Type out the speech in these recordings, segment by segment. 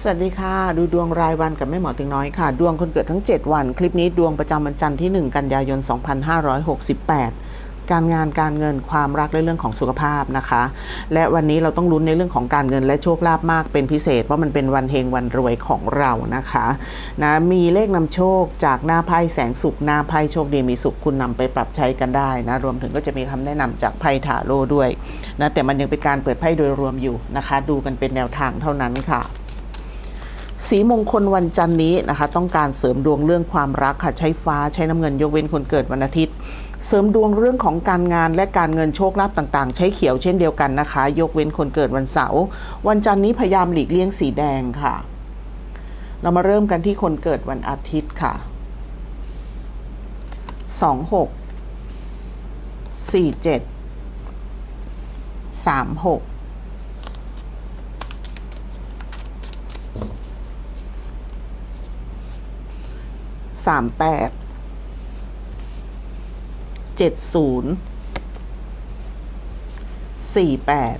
สวัสดีค่ะ ดูดวงรายวันกับแม่หมอถึงน้อยค่ะ ดวงคนเกิดทั้ง 7 วัน คลิปนี้ดวงประจำวันจันทร์ที่ 1 กันยายน 2568 การงานการเงินความรักและเรื่องของสุขภาพนะคะ และวันนี้เราต้องลุ้นในเรื่องของการเงินและโชคลาภมากเป็นพิเศษ เพราะมันเป็นวันเฮงวันรวยของเรานะคะนะมีเลขนำโชคจากหน้าไพ่แสงสุขหน้าไพ่โชคดีมีสุขคุณนำไปปรับใช้กันได้นะรวมถึงก็จะมีคำแนะนำจากไพ่ถาโร่ด้วยนะแต่มันยังเป็นการเปิดไพ่โดยรวมอยู่นะคะ ดูกันเป็นแนวทางเท่านั้นค่ะ สีมงคลวันจันนี้นะคะ ต้องการเสริมดวงเรื่องความรักค่ะใช้ฟ้าใช้น้ำเงินยกเว้นคนเกิดวันอาทิตย์ เสริมดวงเรื่องของการงานและการเงินโชคลาภต่างๆ ใช้เขียวเช่นเดียวกันนะคะ ยกเว้นคนเกิดวันเสาร์วันจันนี้พยายามหลีกเลี่ยงสีแดงค่ะ เรามาเริ่มกันที่คนเกิดวันอาทิตย์ค่ะสองหกสี่เจ็ดสามหก สามแปดเจ็ดศูนย์สี่แปด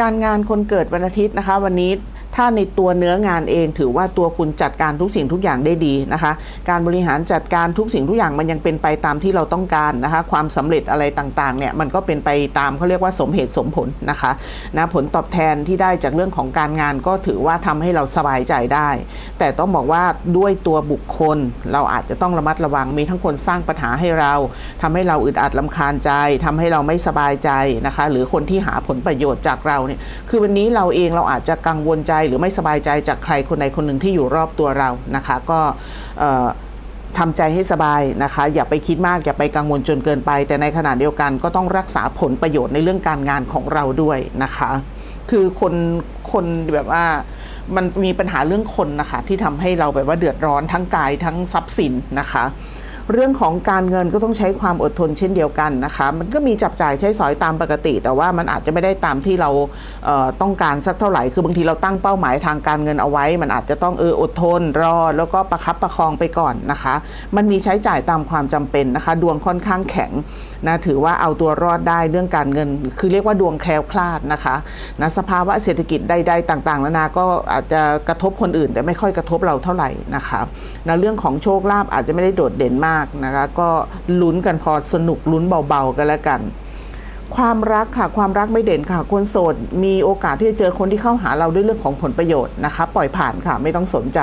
การงานคนเกิดวันอาทิตย์นะคะ วันนี้ ถ้าในตัวเนื้องานเองถือว่าตัวคุณจัดการทุกสิ่งทุกอย่างได้ดีนะคะ การบริหารจัดการทุกสิ่งทุกอย่างมันยังเป็นไปตามที่เราต้องการนะคะ ความสำเร็จอะไรต่างๆเนี่ยมันก็เป็นไปตามเขาเรียกว่าสมเหตุสมผลนะคะนะผลตอบแทนที่ได้จากเรื่องของการงานก็ถือว่าทำให้เราสบายใจได้ แต่ต้องบอกว่าด้วยตัวบุคคลเราอาจจะต้องระมัดระวังมีทั้งคนสร้างปัญหาให้เราทำให้เราอึดอัดลำคาญใจทำให้เราไม่สบายใจนะคะ หรือคนที่หาผลประโยชน์จากเราเนี่ยคือวันนี้เราเองเราอาจจะกังวลใจหรือไม่สบายใจจากใครคนใดคนหนึ่งที่อยู่รอบตัวเรานะคะ ก็ทำใจให้สบายนะคะ อย่าไปคิดมากอย่าไปกังวลจนเกินไป แต่ในขณะเดียวกันก็ต้องรักษาผลประโยชน์ในเรื่องการงานของเราด้วยนะคะ คือคนคนแบบว่ามันมีปัญหาเรื่องคนนะคะ ที่ทำให้เราแบบว่าเดือดร้อนทั้งกายทั้งทรัพย์สินนะคะ เรื่องของการเงินก็ต้องใช้ความอดทนเช่นเดียวกันนะคะ มันก็มีจับจ่ายใช้สอยตามปกติ แต่ว่ามันอาจจะไม่ได้ตามที่เราเต้องการสักเท่าไหร่ คือบางทีเราตั้งเป้าหมายทางการเงินเอาไว้ มันอาจจะต้องเอออดทนรอ แล้วก็ประคับประคองไปก่อนนะคะ มันมีใช้จ่ายตามความจำเป็นนะคะ ดวงค่อนข้างแข็งนะถือว่าเอาตัวรอดได้เรื่องการเงิน คือเรียกว่าดวงแคล้วคลาดนะคะนะสภาวะเศรษฐกิจใดๆต่างๆนานาก็อาจจะกระทบคนอื่น แต่ไม่ค่อยกระทบเราเท่าไหร่นะคะนะเรื่องของโชคลาภอาจจะไม่ได้โดดเด่นมากนะคะ ก็ลุ้นกันพอสนุกลุ้นเบาๆกันแล้วกัน ความรักค่ะความรักไม่เด่นค่ะ คนโสดมีโอกาสที่จะเจอคนที่เข้าหาเราด้วยเรื่องของผลประโยชน์นะคะ ปล่อยผ่านค่ะไม่ต้องสนใจ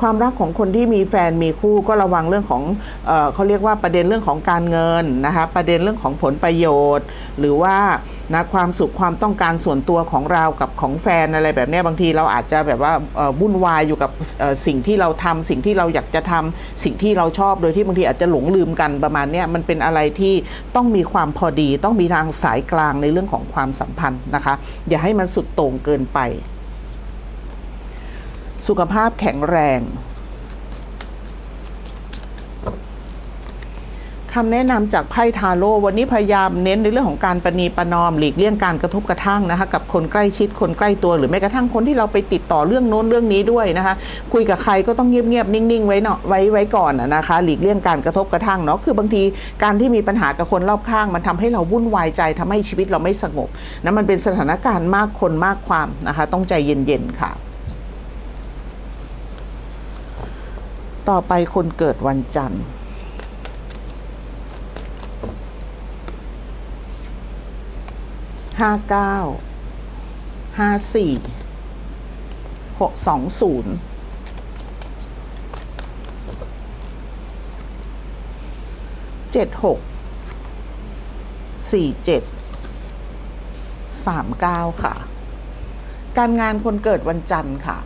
ความรักของคนที่มีแฟนมีคู่ก็ระวังเรื่องของเออเขาเรียกว่าประเด็นเรื่องของการเงินนะคะประเด็นเรื่องของผลประโยชน์ หรือว่านะความสุขความต้องการส่วนตัวของเรากับของแฟนอะไรแบบนี้บางทีเราอาจจะแบบว่าวุ่นวายอยู่กับสิ่งที่เราทำสิ่งที่เราอยากจะทำสิ่งที่เราชอบโดยที่บางทีอาจจะหลงลืมกันประมาณนี้มันเป็นอะไรที่ต้องมีความพอดี ต้องมีทางสายกลางในเรื่องของความสัมพันธ์นะคะ อย่าให้มันสุดโต่งเกินไป สุขภาพแข็งแรงคำแนะนำจากไพ่ทาโร่วันนี้พยายามเน้นในเรื่องของการประนีประนอมหลีกเลี่ยงการกระทบกระทั่งนะคะกับคนใกล้ชิดคนใกล้ตัวหรือแม้กระทั่งคนที่เราไปติดต่อเรื่องโน้นเรื่องนี้ด้วยนะคะคุยกับใครก็ต้องเงียบๆนิ่งๆไว้เนาะไว้ไว้ก่อนนะคะหลีกเลี่ยงการกระทบกระทั่งเนาะคือบางทีการที่มีปัญหากับคนรอบข้าง มันทำให้เราวุ่นวายใจทำให้ชีวิตเราไม่สงบนะมันเป็นสถานการณ์มากคนมากความนะคะต้องใจเย็นๆค่ะ ต่อไปคนเกิดวันจันทร์ ห้าเก้า ห้าสี่ หกสองศูนย์เจ็ดหก สี่เจ็ด สามเก้าค่ะ การงานคนเกิดวันจันทร์ค่ะ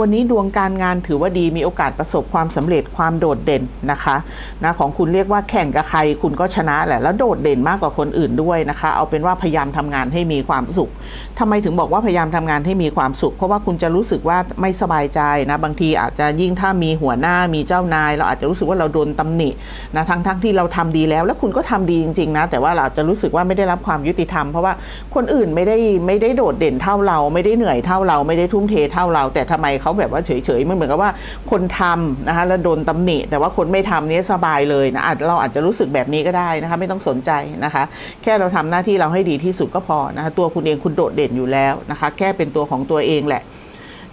วันนี้ดวงการงานถือว่าดีมีโอกาสประสบความสำเร็จความโดดเด่นนะคะนะของคุณเรียกว่าแข่งกับใครคุณก็ชนะแหละแล้วโดดเด่นมากกว่าคนอื่นด้วยนะคะ เอาเป็นว่าพยายามทำงานให้มีความสุขทำไมถึงบอกว่าพยายามทำงานให้มีความสุข เพราะว่าคุณจะรู้สึกว่าไม่สบายใจนะบางทีอาจจะยิ่งถ้ามีหัวหน้ามีเจ้านาย เราอาจจะรู้สึกว่าเราโดนตำหนินะทั้งทั้งที่เราทำดีแล้ว แล้วคุณก็ทำดีจริงๆนะแต่ว่าเราจจะรู้สึกว่าไม่ได้รับความยุติธรรม เพราะว่าคนอื่นไม่ได้ไม่ได้โดดเด่นเท่าเรา ไม่ได้เหนื่อยเท่าเราไม่ได้ทุ่มเทเท่าเรา แต่ทำไมเขาแบบว่าเฉยๆมันเหมือนกับว่าคนทำนะคะแล้วโดนตำหนิ แต่ว่าคนไม่ทำเนี้สบายเลยนะอาจเราอาจจะรู้สึกแบบนี้ก็ได้นะคะไม่ต้องสนใจนะคะ แค่เราทำหน้าที่เราให้ดีที่สุดก็พอนะคะตัวคุณเองคุณโดดเด่นอยู่แล้วนะคะแค่เป็นตัวของตัวเองแหละ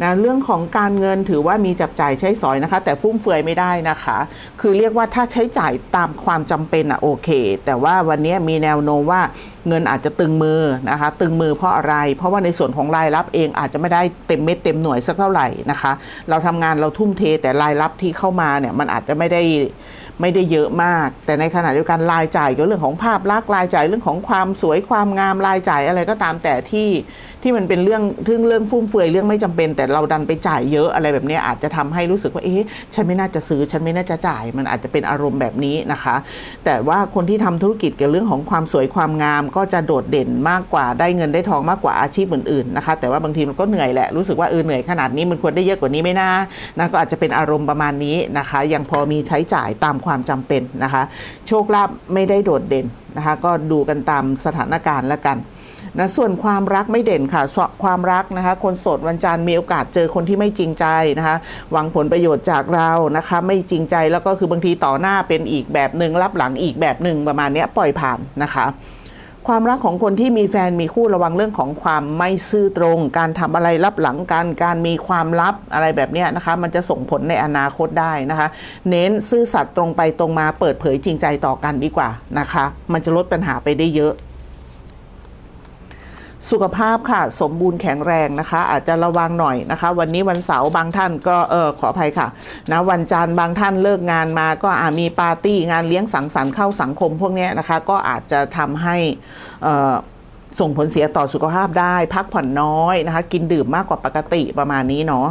นะเรื่องของการเงินถือว่ามีจับจ่ายใช้สอยนะคะ แต่ฟุ่มเฟือยไม่ได้นะคะ คือเรียกว่าถ้าใช้จ่ายตามความจำเป็นอะโอเค แต่ว่าวันนี้มีแนวโน้มว่าเงินอาจจะตึงมือนะคะ ตึงมือเพราะอะไร เพราะว่าในส่วนของรายรับเองอาจจะไม่ได้เต็มเม็ดเต็มหน่วยสักเท่าไหร่นะคะ เราทำงานเราทุ่มเทแต่รายรับที่เข้ามาเนี่ยมันอาจจะไม่ได้ไม่ได้เยอะมาก แต่ในขณะเดียวกันรายจ่ายเกี่ยวเรื่องของภาพลักษณ์รายจ่ายเรื่องของความสวยความงามรายจ่ายอะไรก็ตามแต่ที่ ที่มันเป็นเรื่องทึ่งเรื่องฟุ่มเฟือยเรื่องไม่จำเป็น แต่เราดันไปจ่ายเยอะอะไรแบบนี้อาจจะทำให้รู้สึกว่าเอ๊ะฉันไม่น่าจะซื้อฉันไม่น่าจะจ่าย มันอาจจะเป็นอารมณ์แบบนี้นะคะ แต่ว่าคนที่ทำธุรกิจเกี่ยวกับเรื่องของความสวยความงาม ก็จะโดดเด่นมากกว่าได้เงินได้ทองมากกว่าอาชีพอื่นๆนะคะ แต่ว่าบางทีมันก็เหนื่อยแหละรู้สึกว่าเออเหนื่อยขนาดนี้มันควรได้เยอะกว่านี้ไหมนะนะก็อาจจะเป็นอารมณ์ประมาณนี้นะคะ ยังพอมีใช้จ่ายตามความจำเป็นนะคะ โชคลาภไม่ได้โดดเด่นนะคะ ก็ดูกันตามสถานการณ์แล้วกัน นะส่วนความรักไม่เด่นค่ะสความรักนะคะ คนโสดวันจันทร์มีโอกาสเจอคนที่ไม่จริงใจนะคะหวังผลประโยชน์จากเรานะคะ ไม่จริงใจแล้วก็คือบางทีต่อหน้าเป็นอีกแบบหนึ่งรับหลังอีกแบบหนึ่งประมาณนี้ปล่อยผ่านนะคะความรักของคนที่มีแฟนมีคู่ระวังเรื่องของความไม่ซื่อตรง การทำอะไรรับหลังกัน การมีความลับอะไรแบบนี้นะคะ มันจะส่งผลในอนาคตได้นะคะ เน้นซื่อสัตย์ตรงไปตรงมาเปิดเผยจริงใจต่อกันดีกว่านะคะ มันจะลดปัญหาไปได้เยอะ สุขภาพค่ะ สมบูรณ์แข็งแรงนะคะ อาจจะระวังหน่อยนะคะ วันนี้วันเสาร์บางท่านก็เออขออภัยค่ะนะวันจันทร์บางท่านเลิกงานมาก็อามีปาร์ตี้งานเลี้ยงสังสรรค์เข้าสังคมพวกนี้นะคะ ก็อาจจะทำให้ส่งผลเสียต่อสุขภาพได้ พักผ่อนน้อยนะคะ กินดื่มมากกว่าปกติประมาณนี้เนาะ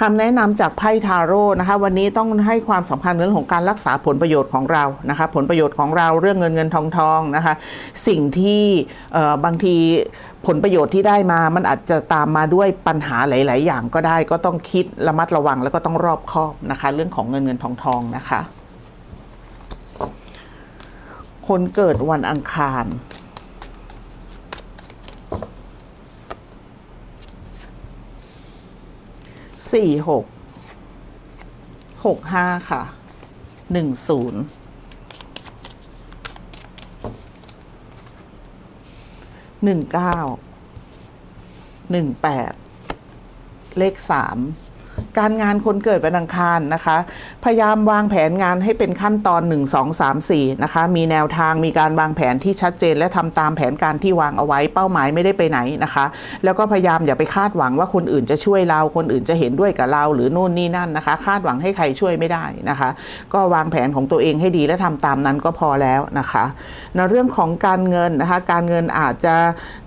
คำแนะนำจากไพ่ทาโร่นะคะ วันนี้ต้องให้ความสำคัญเรื่องของการรักษาผลประโยชน์ของเรานะคะ ผลประโยชน์ของเราเรื่องเงินเงินทองทองนะคะ สิ่งที่เอ่อบางทีผลประโยชน์ที่ได้มา มันอาจจะตามมาด้วยปัญหาหลาย ๆ อย่างก็ได้ ก็ต้องคิดระมัดระวังแล้วก็ต้องรอบคอบนะคะ เรื่องของเงินเงินทองทองนะคะ คนเกิดวันอังคาร สี่หกหกห้าค่ะหนึ่งศูนย์หนึ่งเก้าหนึ่งแปดเลขสามการงานคนเกิดวันอังคารนะคะ พยายามวางแผนงานให้เป็นขั้นตอน 1 2 3 4 นะคะ มีแนวทางมีการวางแผนที่ชัดเจน และทำตามแผนการที่วางเอาไว้เป้าหมายไม่ได้ไปไหนนะคะ แล้วก็พยายามอย่าไปคาดหวังว่าคนอื่นจะช่วยเรา คนอื่นจะเห็นด้วยกับเราหรือนู่นนี่นั่นนะคะ คาดหวังให้ใครช่วยไม่ได้นะคะ ก็วางแผนของตัวเองให้ดีและทำตามนั้นก็พอแล้วนะคะในเรื่องของการเงินนะคะ การเงินอาจจะ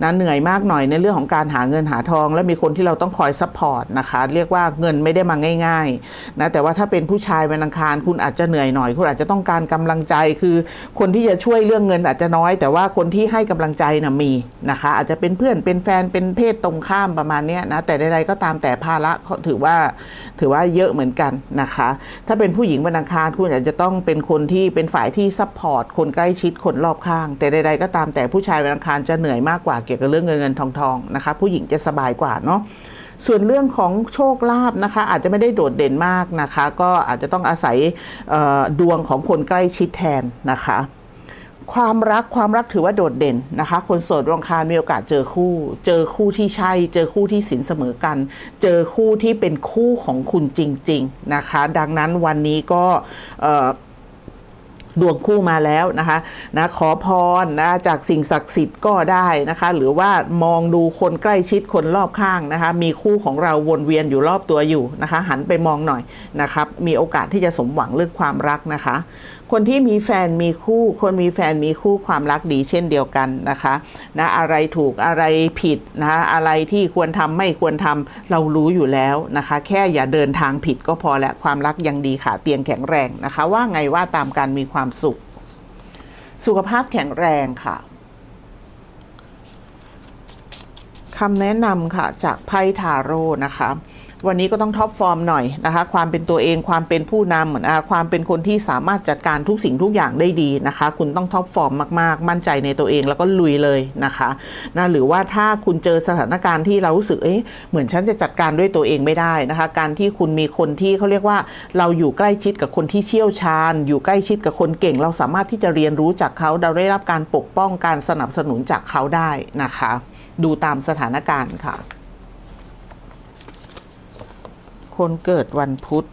นะเหนื่อยมากหน่อยในเรื่องของการหาเงินหาทอง และมีคนที่เราต้องคอยซัพพอร์ตนะคะ เรียกว่าเงินไม่ได้มาง่ายๆนะแต่ว่าถ้าเป็นผู้ชายวันอังคาร คุณอาจจะเหนื่อยหน่อย คุณอาจจะต้องการกำลังใจ คือคนที่จะช่วยเรื่องเงินอาจจะน้อย แต่ว่าคนที่ให้กำลังใจนะมีนะคะ อาจจะเป็นเพื่อนเป็นแฟนเป็นเพศตรงข้ามประมาณนี้นะแต่ใดๆก็ตามแต่ภาระถือว่าถือว่าเยอะเหมือนกันนะคะ ถ้าเป็นผู้หญิงวันอังคารคุณอาจจะต้องเป็นคนที่เป็นฝ่ายที่ซัพพอร์ตคนใกล้ชิดคนรอบข้าง แต่ใดๆก็ตามแต่ผู้ชายวันอังคารจะเหนื่อยมากกว่าเกี่ยวกับเรื่องเงินเงินทองทองนะคะผู้หญิงจะสบายกว่าเนาะ ส่วนเรื่องของโชคลาภนะคะ อาจจะไม่ได้โดดเด่นมากนะคะ ก็อาจจะต้องอาศัยดวงของคนใกล้ชิดแทนนะคะความรักความรักถือว่าโดดเด่นนะคะ คนโสดวงคารมีโอกาสเจอคู่ เจอคู่ที่ใช่ เจอคู่ที่สินเสมอกัน เจอคู่ที่เป็นคู่ของคุณจริง ๆ นะคะ ดังนั้นวันนี้ก็ ดวงคู่มาแล้วนะคะนะขอพรนะจากสิ่งศักดิ์สิทธิ์ก็ได้นะคะ หรือว่ามองดูคนใกล้ชิดคนรอบข้างนะคะ มีคู่ของเราวนเวียนอยู่รอบตัวอยู่นะคะ หันไปมองหน่อยนะครับ มีโอกาสที่จะสมหวังเรื่องความรักนะคะ คนที่มีแฟนมีคู่ คนมีแฟนมีคู่ความรักดีเช่นเดียวกันนะคะนะอะไรถูกอะไรผิดนะะอะไรที่ควรทำไม่ควรทำเรารู้อยู่แล้วนะคะ แค่อย่าเดินทางผิดก็พอแล้วความรักยังดีขาเตียงแข็งแรงนะคะ ว่าไงว่าตามการมีความสุข สุขภาพแข็งแรงค่ะคำแนะนำค่ะจากไพ่ทาโร่นะคะ วันนี้ก็ต้องท็อปฟอร์มหน่อยนะคะความเป็นตัวเองความเป็นผู้นำความเป็นคนที่สามารถจัดการทุกสิ่งทุกอย่างได้ดีนะคะ คุณต้องท็อปฟอร์มมากๆ มั่นใจในตัวเองแล้วก็ลุยเลยนะคะนะหรือว่าถ้าคุณเจอสถานการณ์ที่เรารู้สึกเอ๊ะเหมือนฉันจะจัดการด้วยตัวเองไม่ได้นะคะ การที่คุณมีคนที่เขาเรียกว่า เราอยู่ใกล้ชิดกับคนที่เชี่ยวชาญ อยู่ใกล้ชิดกับคนเก่ง เราสามารถที่จะเรียนรู้จากเขาเราได้รับการปกป้องการสนับสนุนจากเขาได้นะคะ ดูตามสถานการณ์ค่ะ คนเกิดวันพุธ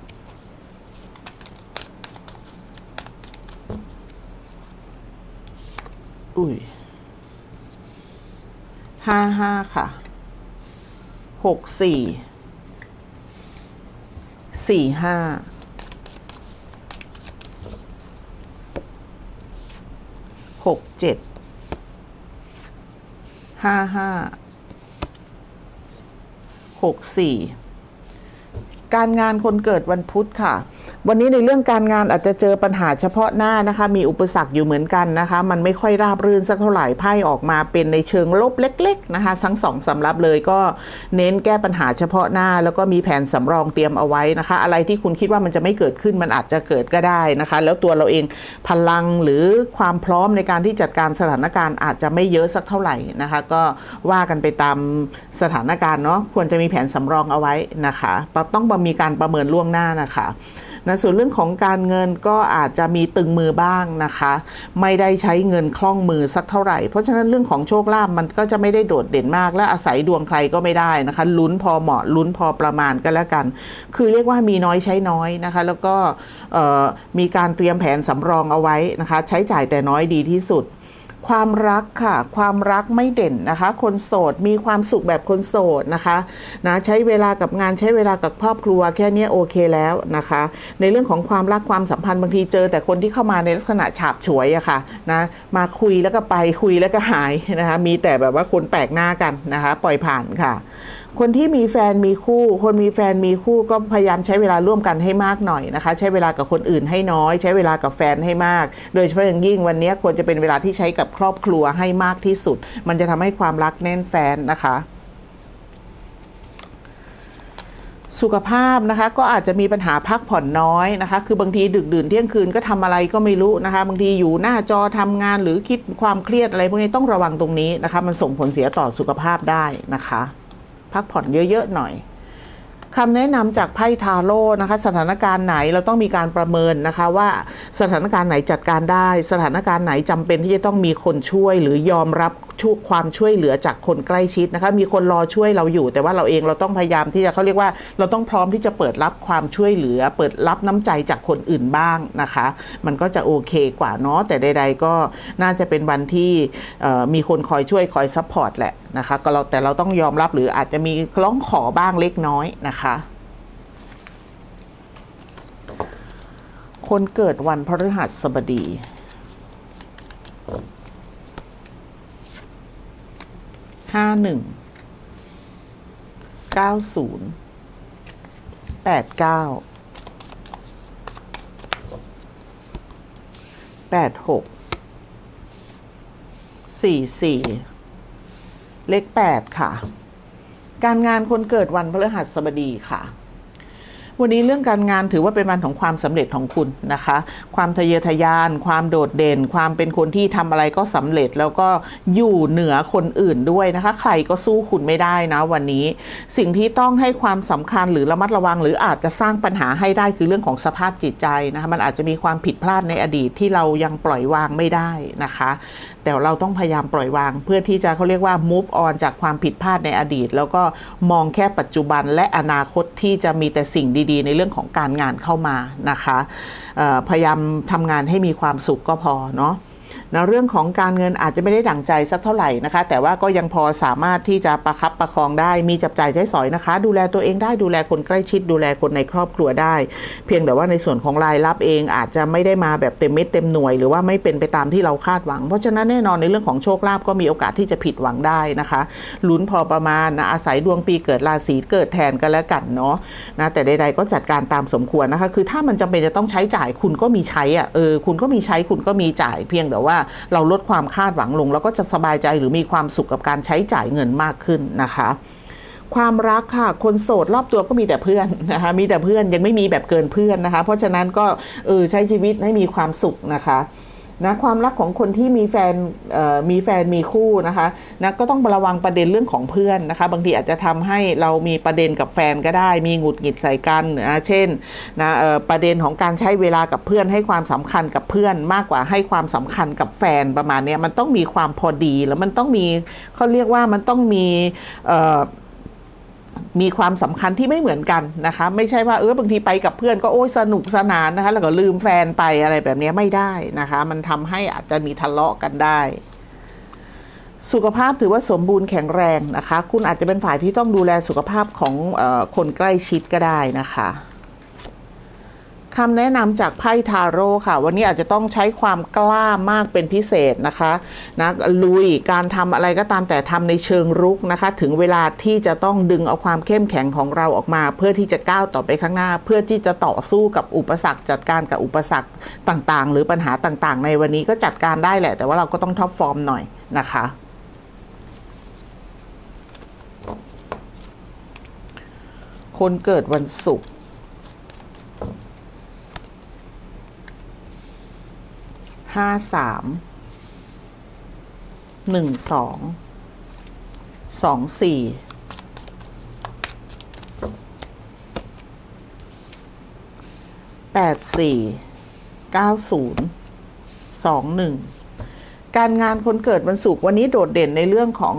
อุ้ยห้าห้าค่ะ หกสี่ สี่ห้า หกเจ็ด ห้าห้า หกสี่ การงานคนเกิดวันพุธค่ะ วันนี้ในเรื่องการงานอาจจะเจอปัญหาเฉพาะหน้านะคะ มีอุปสรรคอยู่เหมือนกันนะคะ มันไม่ค่อยราบรื่นสักเท่าไหร่ไพ่ออกมาเป็นในเชิงลบเล็ก ๆ นะคะ ทั้งสองสำรับเลยก็เน้นแก้ปัญหาเฉพาะหน้า แล้วก็มีแผนสำรองเตรียมเอาไว้นะคะ อะไรที่คุณคิดว่ามันจะไม่เกิดขึ้นมันอาจจะเกิดก็ได้นะคะ แล้วตัวเราเองพลังหรือความพร้อมในการที่จัดการสถานการณ์อาจจะไม่เยอะสักเท่าไหร่นะคะ ก็ว่ากันไปตามสถานการณ์เนาะควรจะมีแผนสำรองเอาไว้นะคะต้องมีการประเมินล่วงหน้านะคะ นะส่วนเรื่องของการเงินก็อาจจะมีตึงมือบ้างนะคะ ไม่ได้ใช้เงินคล่องมือสักเท่าไหร่ เพราะฉะนั้นเรื่องของโชคลาภมันก็จะไม่ได้โดดเด่นมาก และอาศัยดวงใครก็ไม่ได้นะคะ ลุ้นพอเหมาะลุ้นพอประมาณก็แล้วกัน คือเรียกว่ามีน้อยใช้น้อยนะคะ แล้วก็มีการเตรียมแผนสำรองเอาไว้นะคะ ใช้จ่ายแต่น้อยดีที่สุด ความรักค่ะ ความรักไม่เด่นนะคะ คนโสดมีความสุขแบบคนโสดนะคะนะใช้เวลากับงานใช้เวลากับครอบครัวแค่นี้โอเคแล้วนะคะ ในเรื่องของความรักความสัมพันธ์บางทีเจอ แต่คนที่เข้ามาในลักษณะฉาบฉวยอะค่ะนะมาคุยแล้วก็ไปคุยแล้วก็หายนะคะมีแต่แบบว่าคนแปลกหน้ากันนะคะ ปล่อยผ่านค่ะ คนที่มีแฟนมีคู่ คนมีแฟนมีคู่ก็พยายามใช้เวลาร่วมกันให้มากหน่อยนะคะ ใช้เวลากับคนอื่นให้น้อย ใช้เวลากับแฟนให้มาก โดยเฉพาะอย่างยิ่งวันนี้ควรจะเป็นเวลาที่ใช้กับครอบครัวให้มากที่สุด มันจะทำให้ความรักแน่นแฟนนะคะสุขภาพนะคะก็อาจจะมีปัญหาพักผ่อนน้อยนะคะ คือบางทีดึกดื่นเที่ยงคืนก็ทำอะไรก็ไม่รู้นะคะ บางทีอยู่หน้าจอทำงานหรือคิดความเครียดอะไรพวกนี้ต้องระวังตรงนี้นะคะ มันส่งผลเสียต่อสุขภาพได้นะคะ พักผ่อนเยอะๆหน่อย คำแนะนำจากไพ่ทาโร่นะคะ สถานการณ์ไหนเราต้องมีการประเมินนะคะว่าสถานการณ์ไหนจัดการได้ สถานการณ์ไหนจำเป็นที่จะต้องมีคนช่วยหรือยอมรับช่วยความช่วยเหลือจากคนใกล้ชิดนะคะ มีคนรอช่วยเราอยู่ แต่ว่าเราเองเราต้องพยายามที่จะเขาเรียกว่า เราต้องพร้อมที่จะเปิดรับความช่วยเหลือ เปิดรับน้ำใจจากคนอื่นบ้างนะคะ มันก็จะโอเคกว่าเนาะแต่ใด ๆ ก็น่าจะเป็นวันที่มีคนคอยช่วยคอยซัพพอร์ตแหละนะคะก็เราแต่เราต้องยอมรับหรืออาจจะมีร้องขอบ้างเล็กน้อยนะคะคนเกิดวันพฤหัสบดี ห้าหนึ่ง เก้าศูนย์ แปดเก้า แปดหก สี่สี่ เลขแปดค่ะ การงานคนเกิดวันพฤหัสบดีค่ะ วันนี้เรื่องการงานถือว่าเป็นวันของความสำเร็จของคุณนะคะ ความทะเยอทะยาน ความโดดเด่น ความเป็นคนที่ทำอะไรก็สำเร็จแล้วก็อยู่เหนือคนอื่นด้วยนะคะ ใครก็สู้คุณไม่ได้นะวันนี้ สิ่งที่ต้องให้ความสำคัญหรือระมัดระวัง หรืออาจจะสร้างปัญหาให้ได้คือเรื่องของสภาพจิตใจนะคะมันอาจจะมีความผิดพลาดในอดีตที่เรายังปล่อยวางไม่ได้นะคะ แต่เราต้องพยายามปล่อยวาง เพื่อที่จะเขาเรียกว่า move on จากความผิดพลาดในอดีต แล้วก็มองแค่ปัจจุบันและอนาคตที่จะมีแต่สิ่งดีๆ ในเรื่องของการงานเข้ามานะคะพยายามทำงานให้มีความสุขก็พอเนาะนะเรื่องของการเงินอาจจะไม่ได้ดั่งใจสักเท่าไหร่นะคะ แต่ว่าก็ยังพอสามารถที่จะประคับประคองได้ มีจับจ่ายใช้สอยนะคะ ดูแลตัวเองได้ดูแลคนใกล้ชิด ดูแลคนในครอบครัวได้ เพียงแต่ว่าในส่วนของรายรับเองอาจจะไม่ได้มาแบบเต็มเม็ดเต็มหน่วย หรือว่าไม่เป็นไปตามที่เราคาดหวัง เพราะฉะนั้นแน่นอนในเรื่องของโชคลาภก็มีโอกาสที่จะผิดหวังได้นะคะลุ้นพอประมาณนะอาศัยดวงปีเกิดราศีเกิดแทนกันแล้วกันเนาะนะแต่ใดๆก็จัดการตามสมควรนะคะ คือถ้ามันจำเป็นจะต้องใช้จ่ายคุณก็มีใช้อะเออคุณก็มีใช้คุณก็มีจ่าย เพียงแต่ว่าเราลดความคาดหวังลง แล้วก็จะสบายใจหรือมีความสุขกับการใช้จ่ายเงินมากขึ้นนะคะความรักค่ะคนโสดรอบตัวก็มีแต่เพื่อนนะคะมีแต่เพื่อนยังไม่มีแบบเกินเพื่อนนะคะ เพราะฉะนั้นก็เออใช้ชีวิตให้มีความสุขนะคะ นะความรักของคนที่มีแฟนมีแฟนมีคู่นะคะนะก็ต้องระวังประเด็นเรื่องของเพื่อนนะคะ บางทีอาจจะทำให้เรามีประเด็นกับแฟนก็ได้ มีหงุดหงิดใส่กันนะเช่นนะประเด็นของการใช้เวลากับเพื่อนให้ความสำคัญกับเพื่อน มากกว่าให้ความสำคัญกับแฟนประมาณนี้มันต้องมีความพอดีแล้วมันต้องมีเขาเรียกว่ามันต้องมีเอ่อ มีความสำคัญที่ไม่เหมือนกันนะคะ ไม่ใช่ว่าเออบางทีไปกับเพื่อนก็โอ้ยสนุกสนานนะคะ แล้วก็ลืมแฟนไปอะไรแบบนี้ไม่ได้นะคะ มันทำให้อาจจะมีทะเลาะกันได้ สุขภาพถือว่าสมบูรณ์แข็งแรงนะคะ คุณอาจจะเป็นฝ่ายที่ต้องดูแลสุขภาพของอคนใกล้ชิดก็ได้นะคะ คำแนะนำจากไพ่ทาโร่ค่ะ วันนี้อาจจะต้องใช้ความกล้ามากเป็นพิเศษนะคะนะลุยการทำอะไรก็ตามแต่ทำในเชิงรุกนะคะ ถึงเวลาที่จะต้องดึงเอาความเข้มแข็งของเราออกมา เพื่อที่จะก้าวต่อไปข้างหน้า เพื่อที่จะต่อสู้กับอุปสรรค จัดการกับอุปสรรคต่างๆ หรือปัญหาต่างๆ ในวันนี้ก็จัดการได้แหละ แต่ว่าเราก็ต้องท็อปฟอร์มหน่อยนะคะคนเกิดวันศุกร์ ห้าสามหนึ่งสองสองสี่แปดสี่เก้าศูนย์สองหนึ่ง การงานคนเกิดวันศุกร์วันนี้โดดเด่นในเรื่องของ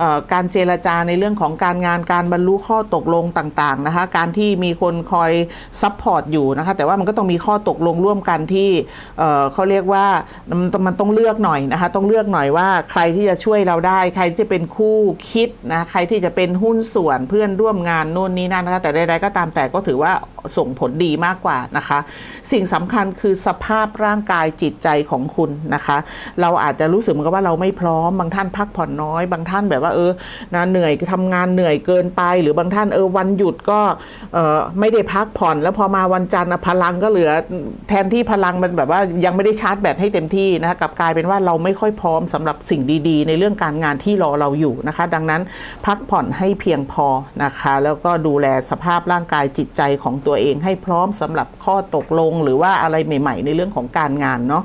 ออการเจรจาในเรื่องของการงานการบรรลุข้อตกลงต่างๆนะคะการที่มีคนคอยซัพพอร์ตอยู่นะคะแต่ว่ามันก็ต้องมีข้อตกลงร่วมกันที่เเขาเรียกว่ามันต้องมันต้องเลือกหน่อยนะคะต้องเลือกหน่อยว่าใครที่จะช่วยเราได้ ใครที่จะเป็นคู่คิดนะใครที่จะเป็นหุ้นส่วนเพื่อนร่วมงานนู่นนี่นั่นนะคะแต่ใดๆก็ตามแต่ก็ถือว่าส่งผลดีมากกว่านะคะ สิ่งสำคัญคือสภาพร่างกายจิตใจของคุณนะคะ เราอาจจะรู้สึกเหมือนกับว่าเราไม่พร้อมบางท่านพักผ่อนน้อย บางท่านแบบว่าเออนะเหนื่อยทำงานเหนื่อยเกินไป หรือบางท่านเออวันหยุดก็เออไม่ได้พักผ่อน แล้วพอมาวันจันทร์พลังก็เหลือแทนที่พลังมันแบบว่ายังไม่ได้ชาร์จแบตให้เต็มที่นะคะกลับกลายเป็นว่าเราไม่ค่อยพร้อมสำหรับสิ่งดีๆ ในเรื่องการงานที่รอเราอยู่นะคะ ดังนั้นพักผ่อนให้เพียงพอนะคะ แล้วก็ดูแลสภาพร่างกายจิตใจของตัวตัวเองให้พร้อมสำหรับข้อตกลง หรือว่าอะไรใหม่ ๆ ในเรื่องของการงานเนาะ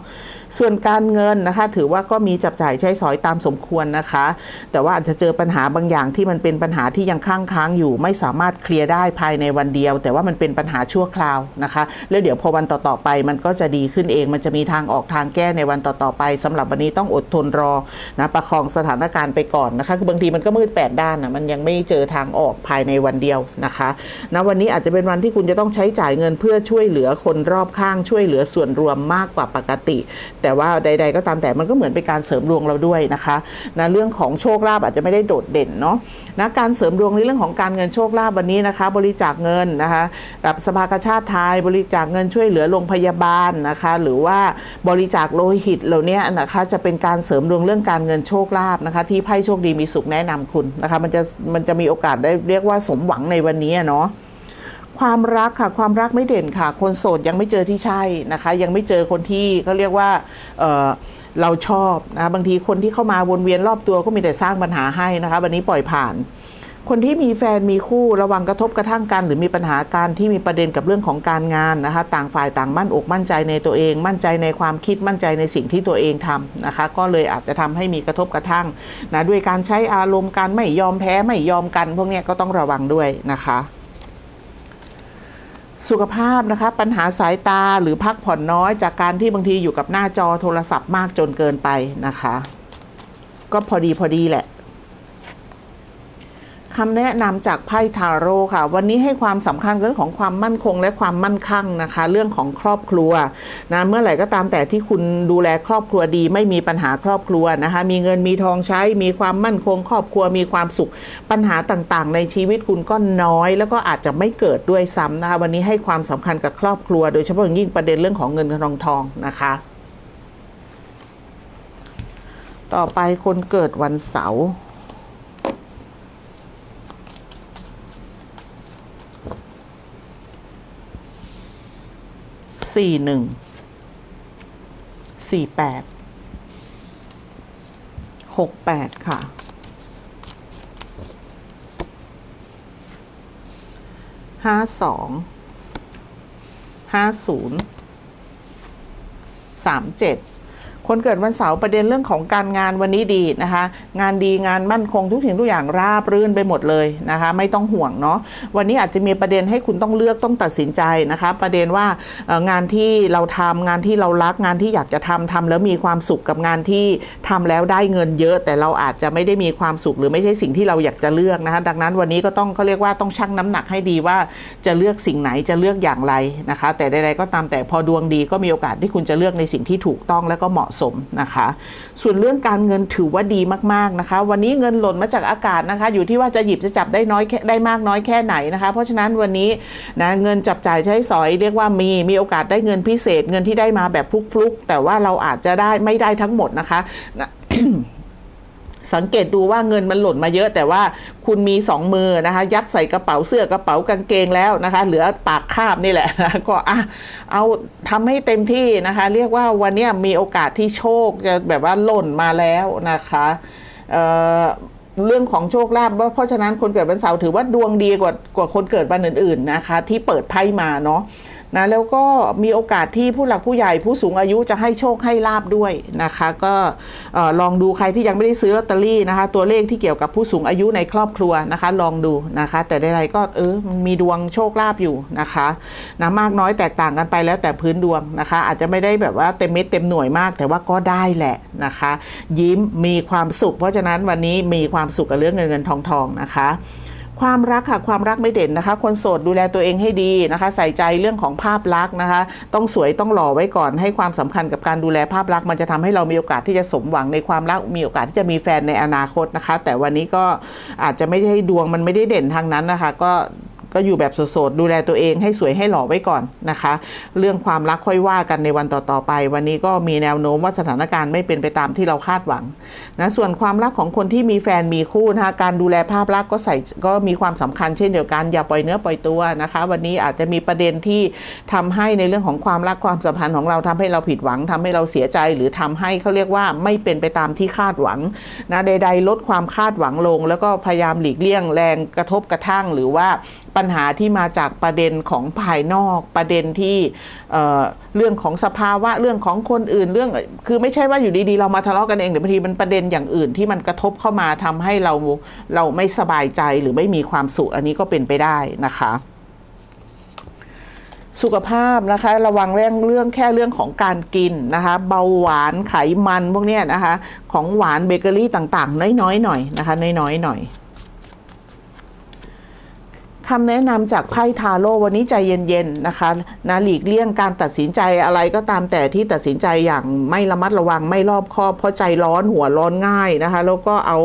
ส่วนการเงินนะคะ ถือว่าก็มีจับจ่ายใช้สอยตามสมควรนะคะ แต่ว่าอาจจะเจอปัญหาบางอย่างที่มันเป็นปัญหาที่ยังค้างค้างอยู่ ไม่สามารถเคลียร์ได้ภายในวันเดียว แต่ว่ามันเป็นปัญหาชั่วคราวนะคะ แล้วเดี๋ยวพอวันต่อๆไปมันก็จะดีขึ้นเอง มันจะมีทางออกทางแก้ในวันต่อๆไปสำหรับวันนี้ต้องอดทนรอนะประคองสถานการณ์ไปก่อนนะคะ คือบางทีมันก็มืดแปดด้านนะมันยังไม่เจอทางออกภายในวันเดียวนะคะนะวันนี้อาจจะเป็นวันที่คุณจะต้องใช้จ่ายเงินเพื่อช่วยเหลือคนรอบข้างช่วยเหลือส่วนรวมมากกว่าปกติแต่ว่าใด ๆ ก็ตามแต่มันก็เหมือนเป็นการเสริมดวงเราด้วยนะคะนะเรื่องของโชคลาภอาจจะไม่ได้โดดเด่นเนาะนะการเสริมดวงในเรื่องของการเงินโชคลาภวันนี้นะคะ บริจาคเงินนะคะ กับสภากาชาติไทยบริจาคเงินช่วยเหลือโรงพยาบาลนะคะ หรือว่าบริจาคโลหิตเหล่านี้นะคะจะเป็นการเสริมดวงเรื่องการเงินโชคลาภนะคะ ที่ไพ่โชคดีมีสุขแนะนำคุณนะคะ มันจะมันจะมีโอกาสได้เรียกว่าสมหวังในวันนี้เนาะ ความรักค่ะความรักไม่เด่นค่ะ คนโสดยังไม่เจอที่ใช่นะคะ ยังไม่เจอคนที่เขาเรียกว่าเเราชอบนะบางทีคนที่เข้ามาวนเวียนรอบตัวก็มีแต่สร้างปัญหาให้นะคะวันนี้ปล่อยผ่าน คนที่มีแฟนมีคู่ระวังกระทบกระทั่งกัน หรือมีปัญหาการที่มีประเด็นกับเรื่องของการงานนะคะ ต่างฝ่ายต่างมั่นอกมั่นใจในตัวเอง มั่นใจในความคิดมั่นใจในสิ่งที่ตัวเองทำนะคะ ก็เลยอาจจะทำให้มีกระทบกระทั่งนะด้วยการใช้อารมณ์การไม่ยอมแพ้ไม่ยอมกัน พวกนี้ก็ต้องระวังด้วยนะคะ สุขภาพนะคะปัญหาสายตาหรือพักผ่อนน้อยจากการที่บางทีอยู่กับหน้าจอโทรศัพท์มากจนเกินไปนะคะ ก็พอดีพอดีแหละ คำแนะนำจากไพ่ทาโร่ค่ะ วันนี้ให้ความสำคัญเรื่องของความมั่นคงและความมั่นคั่งนะคะ เรื่องของครอบครัวนะเมื่อไหร่ก็ตามแต่ที่คุณดูแลครอบครัวดี ไม่มีปัญหาครอบครัวนะคะ มีเงินมีทองใช้ มีความมั่นคง ครอบครัวมีความสุข ปัญหาต่างๆ ในชีวิตคุณก็น้อย แล้วก็อาจจะไม่เกิดด้วยซ้ำนะคะวันนี้ให้ความสำคัญกับครอบครัว โดยเฉพาะอย่างยิ่งประเด็นเรื่องของเงินทองทองนะคะต่อไปคนเกิดวันเสาร์ สี่หนึ่งสี่แปดหกแปดค่ะ ห้าสอง ห้าศูนย์สามเจ็ด คนเกิดวันเสาร์ประเด็นเรื่องของการงานวันนี้ดีนะคะ งานดีงานมั่นคงทุกสิ่งทุกอย่างราบรื่นไปหมดเลยนะคะ ไม่ต้องห่วงเนาะวันนี้อาจจะมีประเด็นให้คุณต้องเลือกต้องตัดสินใจนะคะ ประเด็นว่างานที่เราทำงานที่เรารักงานที่อยากจะทำทำแล้วมีความสุขกับงานที่ทำแล้วได้เงินเยอะ แต่เราอาจจะไม่ได้มีความสุขหรือไม่ใช่สิ่งที่เราอยากจะเลือกนะคะ ดังนั้นวันนี้ก็ต้องเขาเรียกว่าต้องชั่งน้ำหนักให้ดีว่าจะเลือกสิ่งไหนจะเลือกอย่างไรนะคะ แต่ใดๆก็ตามแต่พอดวงดีก็มีโอกาสที่คุณจะเลือกในสิ่งที่ถูกต้องและก็เหมาะสมนะคะ ส่วนเรื่องการเงินถือว่าดีมากๆนะคะ วันนี้เงินหล่นมาจากอากาศนะคะ อยู่ที่ว่าจะหยิบจะจับได้น้อยได้มากน้อยแค่ไหนนะคะ เพราะฉะนั้นวันนี้นะเงินจับจ่ายใช้สอยเรียกว่ามีมีโอกาสได้เงินพิเศษ เงินที่ได้มาแบบฟลุกๆแต่ว่าเราอาจจะได้ไม่ได้ทั้งหมดนะคะ สังเกตดูว่าเงินมันหล่นมาเยอะแต่ว่าคุณมีสองมือนะคะ ยัดใส่กระเป๋าเสื้อกระเป๋ากางเกงแล้วนะคะ เหลือปากคาบนี่แหละนะก็อะเอาทำให้เต็มที่นะคะ เรียกว่าวันนี้มีโอกาสที่โชคจะแบบว่าหล่นมาแล้วนะคะเเรื่องของโชคลาภเพราะฉะนั้นคนเกิดวันเสาร์ถือว่าดวงดีกว่ากว่าคนเกิดวันอื่นๆนะคะ ที่เปิดไพ่มาเนาะ นะแล้วก็มีโอกาสที่ผู้หลักผู้ใหญ่ผู้สูงอายุจะให้โชคให้ลาบด้วยนะคะ ก็ลองดูใครที่ยังไม่ได้ซื้อลอตเตอรี่นะคะ ตัวเลขที่เกี่ยวกับผู้สูงอายุในครอบครัวนะคะ ลองดูนะคะ แต่ใดๆก็เออมีดวงโชคลาภอยู่นะคะนะมากน้อยแตกต่างกันไปแล้วแต่พื้นดวงนะคะ อาจจะไม่ได้แบบว่าเต็มเม็ดเต็มหน่วยมาก แต่ว่าก็ได้แหละนะคะ ยิ้มมีความสุข เพราะฉะนั้นวันนี้มีความสุขกับเรื่องเงินเงินทองทองนะคะ ความรักค่ะความรักไม่เด่นนะคะ คนโสดดูแลตัวเองให้ดีนะคะ ใส่ใจเรื่องของภาพลักษณ์นะคะ ต้องสวยต้องหล่อไว้ก่อนให้ความสำคัญกับการดูแลภาพลักษณ์มันจะทำให้เรามีโอกาสที่จะสมหวังในความรักมีโอกาสที่จะมีแฟนในอนาคตนะคะ แต่วันนี้ก็อาจจะไม่ได้ดวงมันไม่ได้เด่นทางนั้นนะคะ ก็ ก็อยู่แบบโสดๆดูแลตัวเองให้สวยให้หล่อไว้ก่อนนะคะ เรื่องความรักค่อยว่ากันในวันต่อๆไป วันนี้ก็มีแนวโน้มว่าสถานการณ์ไม่เป็นไปตามที่เราคาดหวังนะส่วนความรักของคนที่มีแฟนมีคู่นะคะการดูแลภาพลักษณ์ก็ใส่ก็มีความสำคัญเช่นเดียวกันอย่าปล่อยเนื้อปล่อยตัวนะคะ วันนี้อาจจะมีประเด็นที่ทำให้ในเรื่องของความรักความสัมพันธ์ของเราทำให้เราผิดหวังทำให้เราเสียใจหรือทำให้เขาเรียกว่าไม่เป็นไปตามที่คาดหวังนะใด ๆ ลดความคาดหวังลง แล้วก็พยายามหลีกเลี่ยงแรงกระทบกระทั่ง หรือว่าปัญญหาที่มาจากประเด็นของภายนอกประเด็นที่เเรื่องของสภาวะเรื่องของคนอื่นเรื่อง คือไม่ใช่ว่าอยู่ดีๆ เรามาทะเลาะกันเองแต่บางทีมันประเด็นอย่างอื่นที่มันกระทบเข้ามาทำให้เราเราไม่สบายใจหรือไม่มีความสุขอันนี้ก็เป็นไปได้นะคะสุขภาพนะคะระวังเรื่องเรื่องแค่เรื่องของการกินนะคะเบาหวานไขมันพวกเนี้ยนะคะของหวานเบเกอรี่ต่างๆ น้อยๆหน่อยนะคะน้อยๆหน่อย คำแนะนำจากไพ่ทาโร่วันนี้ใจเย็นๆนะคะนะหลีกเลี่ยงการตัดสินใจอะไรก็ตามแต่ที่ตัดสินใจอย่างไม่ระมัดระวังไม่รอบคอบเพราะใจร้อนหัวร้อนง่ายนะคะ แล้วก็เอา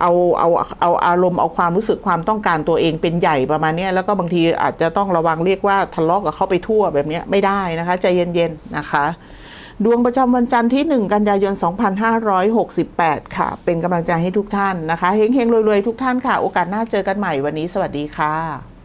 เอาเอาเอาอารมณ์เอาความรู้สึกความต้องการตัวเองเป็นใหญ่ประมาณนี้แล้วก็บางทีอาจจะต้องระวังเรียกว่าทะเลาะกับเขาไปทั่วแบบนี้ไม่ได้นะคะ ใจเย็นๆนะคะ ดวงประจำวันจันทร์ที่ 1 กันยายน 2568 ค่ะ เป็นกำลังใจให้ทุกท่านนะคะ เฮงๆรวยๆ ทุกท่านค่ะ โอกาสหน้าเจอกันใหม่วันนี้ สวัสดีค่ะ